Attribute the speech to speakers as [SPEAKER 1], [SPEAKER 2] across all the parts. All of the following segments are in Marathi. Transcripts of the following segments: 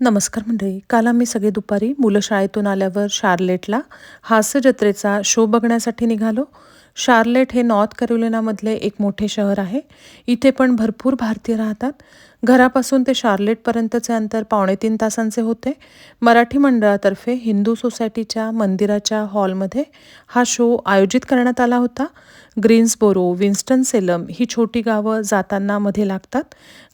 [SPEAKER 1] नमस्कार मंडळी. काल आम्ही सगळे दुपारी मुलं शाळेतून आल्यावर शार्लेटला हास्य जत्रेचा शो बघण्यासाठी निघालो. शार्लेट हे नॉर्थ कॅरोलिनामधले एक मोठे शहर आहे. इथे पण भरपूर भारतीय राहतात. घरापासून ते शार्लेटपर्यंतचे अंतर पावणे तीन तासांचे होते. मराठी मंडळातर्फे हिंदू सोसायटीच्या मंदिराच्या हॉलमध्ये हा शो आयोजित करण्यात आला होता. ग्रीन्सबोरो विन्स्टन सेलम ही छोटी गावं जाताना मध्ये लागतात.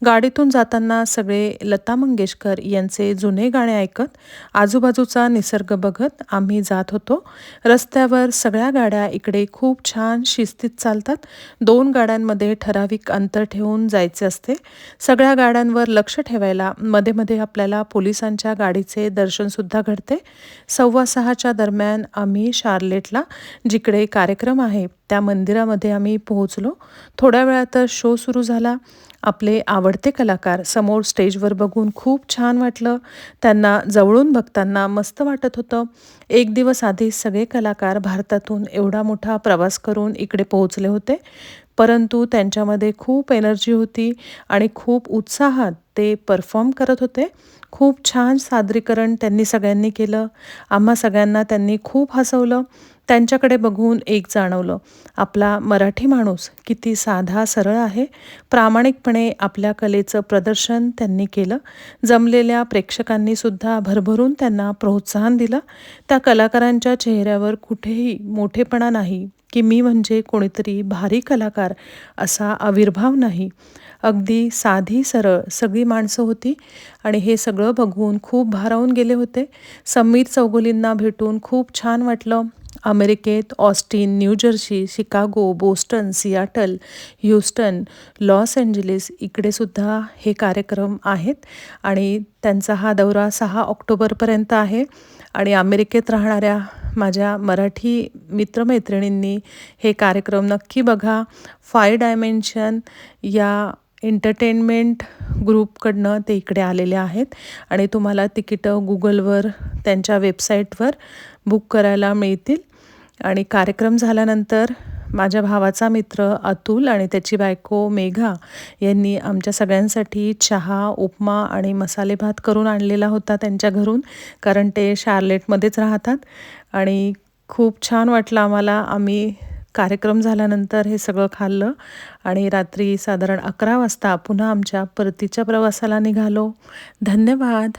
[SPEAKER 1] गाडीतून जाताना सगळे लता मंगेशकर यांचे जुने गाणे ऐकत आजूबाजूचा निसर्ग बघत आम्ही जात होतो. रस्त्यावर सगळ्या गाड्या इकडे खूप छान शिस्तीत चालतात. दोन गाड्यांमध्ये ठराविक अंतर ठेवून जायचे असते. सगळ्या गाड्यांवर लक्ष ठेवायला मध्ये मध्ये आपल्याला पोलिसांच्या गाडीचे दर्शनसुद्धा घडते. सव्वा सहाच्या दरम्यान आम्ही शार्लेटला जिकडे कार्यक्रम आहे त्या मंदिरामध्ये आम्ही पोहोचलो. थोड्या वेळातच शो सुरू झाला. आपले आवडते कलाकार समोर स्टेजवर बघून खूप छान वाटलं. त्यांना जवळून बघताना मस्त वाटत होतं. एक दिवस आधी सगळे कलाकार भारतातून एवढा मोठा प्रवास करून इकडे पोहोचले होते. परंतु त्यांच्यामध्ये खूप एनर्जी होती आणि खूप उत्साहात ते परफॉर्म करत होते. खूप छान सादरीकरण त्यांनी सगळ्यांनी केलं. आम्हा सगळ्यांना त्यांनी खूप हसवलं. त्यांच्याकडे बघून एक जाणवलं आपला मराठी माणूस किती साधा सरळ आहे. प्रामाणिकपणे आपल्या कलेचं प्रदर्शन त्यांनी केलं. जमलेल्या प्रेक्षकांनीसुद्धा भरभरून त्यांना प्रोत्साहन दिलं. त्या कलाकारांच्या चेहऱ्यावर कुठेही मोठेपणा नाही की मी म्हणजे कोणीतरी भारी कलाकार असा आविर्भाव नाही. अगदी साधी सरळ सगळी माणसं होती आणि हे सगळं बघून खूप भारावून गेले होते. समीर चौगुलींना भेटून खूप छान वाटलं. अमेरिकेत Austin New Jersey Chicago Boston Seattle Houston Los Angeles इकडेसुद्धा हे कार्यक्रम आहेत आणि त्यांचा हा दौरा सहा ऑक्टोबरपर्यंत आहे. आणि अमेरिकेत राहणाऱ्या माझ्या मराठी मित्रमैत्रिणींनी हे कार्यक्रम नक्की बघा. फाय डायमेन्शन या एंटरटेनमेंट ग्रुपकडनं ते इकडे आलेले आहेत. आणि तुम्हाला तिकीटं गुगलवर त्यांच्या वेबसाईटवर बुक करायला मिळतील. आणि कार्यक्रम झाल्यानंतर माझ्या भावाचा मित्र अतुल आणि त्याची बायको मेघा यांनी आमच्या सगळ्यांसाठी चहा उपमा आणि मसाले भात करून आणलेला होता त्यांच्या घरून कारण ते शार्लेटमध्येच राहतात. आणि खूप छान वाटलं आम्हाला. आम्ही कार्यक्रम झाल्यानंतर हे सगळं खाल्लं आणि रात्री साधारण अकरा वाजता पुन्हा आमच्या परतीच्या प्रवासाला निघालो. धन्यवाद.